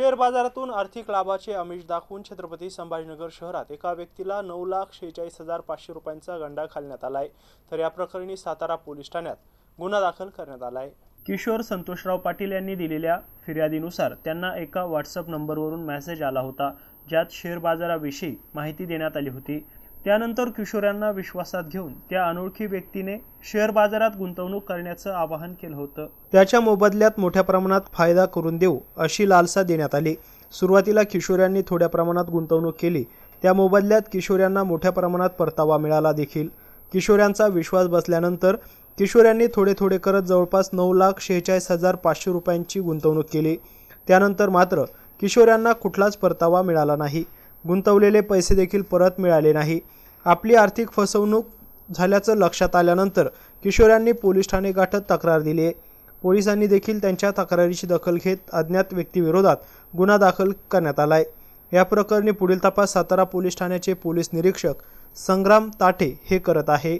Share बाजारातून आर्थिक लाभाचे आमिष दाखवून छत्रपती संभाजीनगर शहरात एका व्यक्तीला नऊ लाख शेहेचाळीस हजार पाचशे रुपयांचा गंडा घालण्यात आलाय. तर या प्रकरणी सातारा पोलीस ठाण्यात गुन्हा दाखल करण्यात आलाय. किशोर संतोषराव पाटील यांनी दिलेल्या फिर्यादीनुसार त्यांना एका व्हॉट्सअप नंबरवरून मेसेज आला होता ज्यात शेअर बाजाराविषयी माहिती देण्यात आली होती. त्यानंतर किशोरांना विश्वासात घेऊन त्या अनोळखी व्यक्तीने शेअर बाजारात गुंतवणूक करण्याचं आवाहन केलं होतं. त्याच्या मोबदल्यात मोठ्या प्रमाणात फायदा करून देऊ अशी लालसा देण्यात आली. सुरुवातीला किशोऱ्यांनी थोड्या प्रमाणात गुंतवणूक केली. त्या मोबदल्यात किशोऱ्यांना मोठ्या प्रमाणात परतावा मिळाला देखील. किशोऱ्यांचा विश्वास बसल्यानंतर किशोऱ्यांनी थोडे थोडे करत जवळपास नऊ लाख शेहेचाळीस हजार पाचशे रुपयांची गुंतवणूक केली. त्यानंतर मात्र किशोऱ्यांना कुठलाच परतावा मिळाला नाही. गुंतवलेले पैसे देखील परत मिळाले नाही. आपली आर्थिक फसवणूक झाल्याचं लक्षात आल्यानंतर किशोर यांनी पोलीस ठाणे गाठत तक्रार दिली आहे. पोलिसांनी देखील त्यांच्या तक्रारीची दखल घेत अज्ञात व्यक्तीविरोधात गुन्हा दाखल करण्यात आला आहे. या प्रकरणी पुढील तपास सातारा पोलीस ठाण्याचे पोलीस निरीक्षक संग्राम ताठे हे करत आहे.